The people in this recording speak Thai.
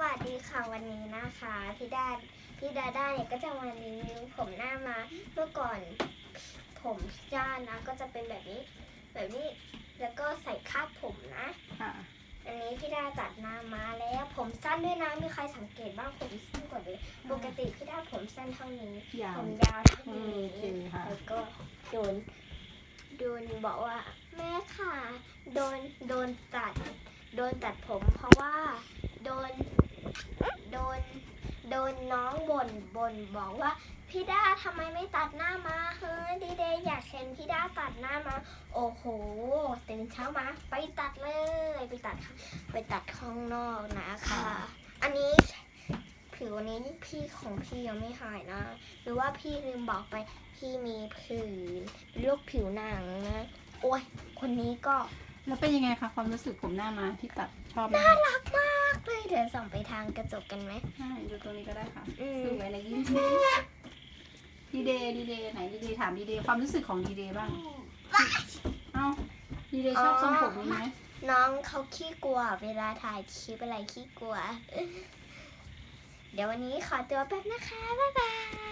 วัสดีค่ะวันนี้นะคะพี่ดาพี่ดาด้าเนี่ยก็จะมารีวิวผมหน้ามาเมื่อก่อนผมจ้านะก็จะเป็นแบบนี้ แบบนี้แล้วก็ใส่คาดผมนะค่ะอันนี้พี่ดาตัดหน้ามาแล้ว ผมสั้นด้วยนะมีใครสังเกตบ้างผมสั้นกว่าเลยปกติพี่ดาผมสั้นเท่านี้ยาวผมยาวเท่าอืมนี้โอเคค่ะแล้วก็โดนโดนบอกว่า แม่ค่ะ โดนโดนตัด โดนตัดผมเพราะว่า โดนโดน โดนน้องบ่นบ่นบอกว่าพี่ด้าทำไมไม่ตัดหน้ามาเฮ้ยดีเดย์อยากเห็นพี่ด้าตัดหน้ามา โอ้โหตื่นเช้ามาไปตัดเลยไปตัดไปตัดข้างนอกนะคะ อันนี้ผิวนี้พี่ของพี่ยังไม่หายนะ หรือว่าพี่ลืมบอกไปพี่มีผื่นโรคผิวหนังนะโอ้ยคนนี้ก็แล้วเป็นยังไงคะความรู้สึกผมหน้ามาที่ตัดชอบไหมน่ารักมาก เลยเดี๋ยวส่องไปทางกระจกกันไหมใช่ดูตรงนี้ก็ได้ค่ะอืมสวยเลยยิ้มดีเดย์ดีเดย์ไหนดีเดย์ถามดีเดย์ความรู้สึกของดีเดย์บ้าง เอ้าดีเดย์ชอบทรงผมนี้ไหมน้องเขาขี้กลัว เวลาถ่ายคลิปอะไรขี้กลัว เดี๋ยววันนี้ขอตัวแป๊บนะคะ บ๊ายบาย